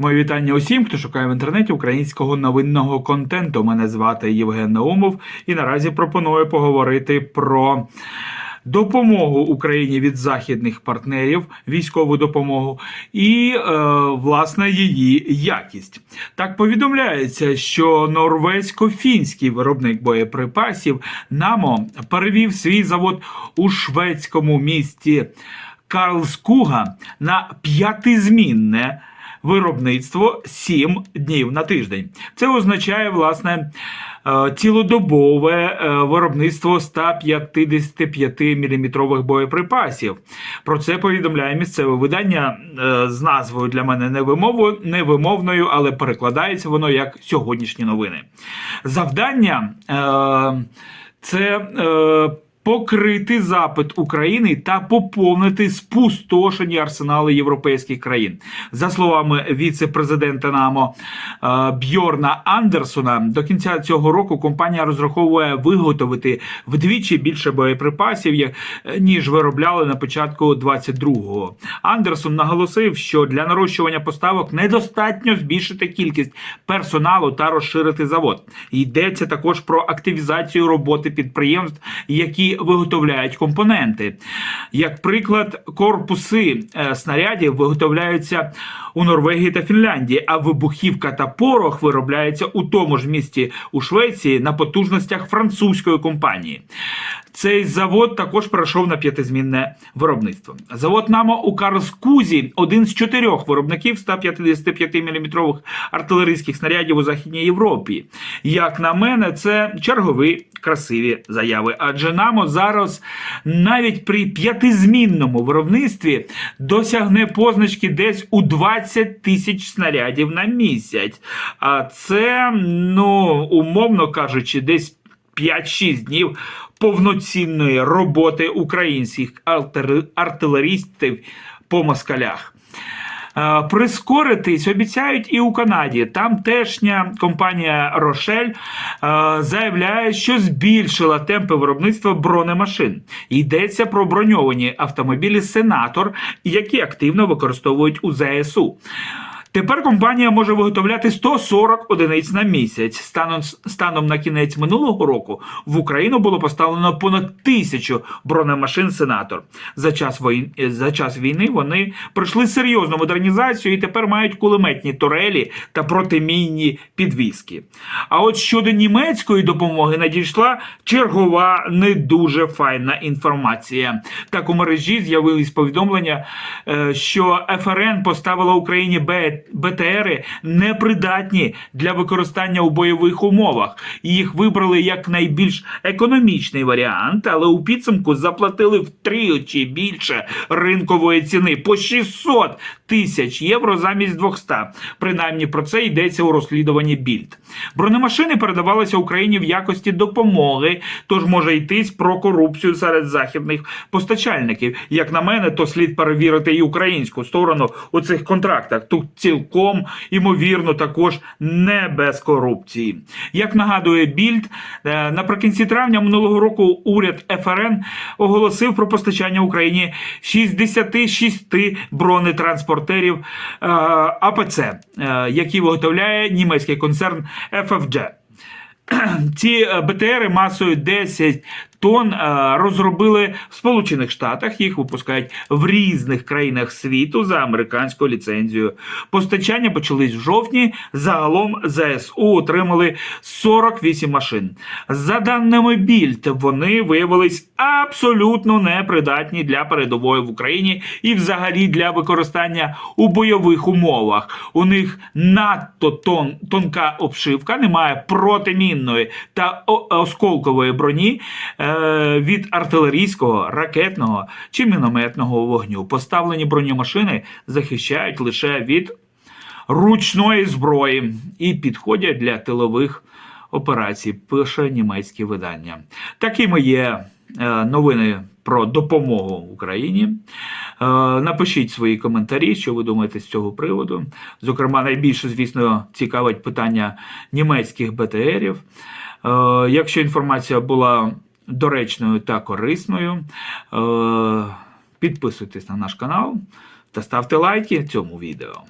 Моє вітання усім, хто шукає в інтернеті українського новинного контенту. Мене звати Євген Наумов, і наразі пропоную поговорити про допомогу Україні від західних партнерів, військову допомогу і е, власне її якість. Так повідомляється, що норвезько-фінський виробник боєприпасів НАМО перевів свій завод у шведському місті. Карлскуга на п'ятизмінне виробництво 7 днів на тиждень. Це означає, власне, е, цілодобове е, виробництво 155 мм боєприпасів. Про це повідомляє місцеве видання е, з назвою для мене невимовною, але перекладається воно як сьогоднішні новини. Завдання це. Покрити запит України та поповнити спустошені арсенали європейських країн. За словами віце-президента НАМО е, Бьорна Андерсона, до кінця цього року компанія розраховує виготовити вдвічі більше боєприпасів, ніж виробляли на початку 22-го. Андерсон наголосив, що для нарощування поставок недостатньо збільшити кількість персоналу та розширити завод. Йдеться також про активізацію роботи підприємств, які виготовляють компоненти. Як приклад, корпуси е, снарядів виготовляються у Норвегії та Фінляндії, а вибухівка та порох виробляються у тому ж місті у Швеції на потужностях французької компанії. Цей завод також перейшов на п'ятизмінне виробництво. Завод НАМО у Карлскузі один з чотирьох виробників 155 мм артилерійських снарядів у Західній Європі. Як на мене, це чергові красиві заяви. Адже НАМО зараз навіть при п'ятизмінному виробництві досягне позначки десь у 20 тисяч снарядів на місяць. А це, ну, умовно кажучи, десь 5-6 днів повноцінної роботи українських артилерістів по москалях. Е, Прискоритись обіцяють і у Канаді. Тамтешня компанія Рошель е, заявляє, що збільшила темпи виробництва бронемашин. Йдеться про броньовані автомобілі Сенатор, які активно використовують у ЗСУ. Тепер компанія може виготовляти 140 одиниць на місяць. Станом, станом на кінець минулого року в Україну було поставлено понад тисячу бронемашин Сенатор. За час, вої... За час війни вони пройшли серйозну модернізацію і тепер мають кулеметні турелі та протимінні підвіски. А от щодо німецької допомоги надійшла чергова не дуже файна інформація. Так у мережі з'явились повідомлення, е, що ФРН поставила Україні Б- БТРи непридатні для використання у бойових умовах. Їх вибрали як найбільш економічний варіант, але у підсумку заплатили втричі більше ринкової ціни по 600 тисяч євро замість 200. Принаймні про це йдеться у розслідуванні Більд. Бронемашини передавалися Україні в якості допомоги, тож може йтись про корупцію серед західних постачальників. Як на мене, то слід перевірити і українську сторону у цих контрактах. Тут цілком імовірно також не без корупції. Як нагадує Більд, е, наприкінці травня минулого року уряд ФРН оголосив про постачання Україні 66 бронетранспортерів е, АПЦ, е, які виготовляє німецький концерн FFG. Ці БТРи масою 10 тонн е, розробили в Сполучених Штатах. Їх випускають в різних країнах світу за американською ліцензією. Постачання почались в жовтні. Загалом ЗСУ отримали 48 машин. За даними Більд, вони виявились абсолютно непридатні для передової в Україні і взагалі для використання у бойових умовах. У них надто тон, тонка обшивка, немає протимінної та осколкової броні е, від артилерійського, ракетного чи мінометного вогню. Поставлені бронемашини захищають лише від ручної зброї і підходять для тилових операцій, пише німецьке видання. Такими є е, новини про допомогу Україні. Е, Напишіть свої коментарі, що ви думаєте з цього приводу. Зокрема, найбільше, звісно, цікавить питання німецьких БТРів. Е, Якщо інформація була доречною та корисною, е, підписуйтесь на наш канал та ставте лайки цьому відео.